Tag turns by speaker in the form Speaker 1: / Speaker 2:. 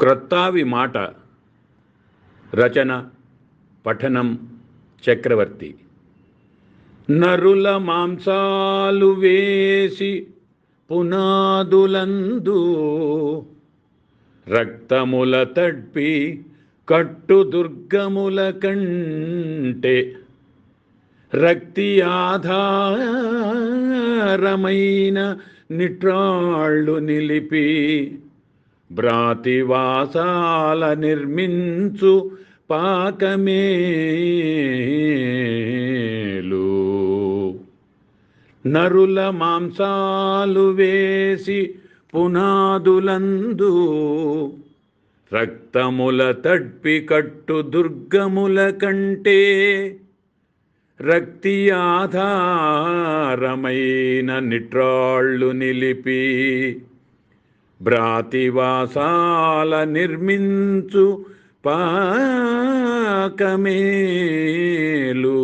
Speaker 1: క్రొత్తావి మాట. రచన పఠనం చక్రవర్తి. నరుల మాంసాలు వేసి పునాదులందు రక్తముల తడ్పి కట్టు దుర్గముల కంటే రక్తి ఆధారమైన నిట్రాళ్ళు నిలిపి భ్రాతివాసాల నిర్మించు పాకమేలు నరుల మాంసాలు వేసి పునాదులందు రక్తముల తడ్పి కట్టు దుర్గముల కంటే రక్తి ఆధారమైన నిట్రాళ్ళు నిలిపి భ్రాతివాసాల నిర్మించు పాకమేలు.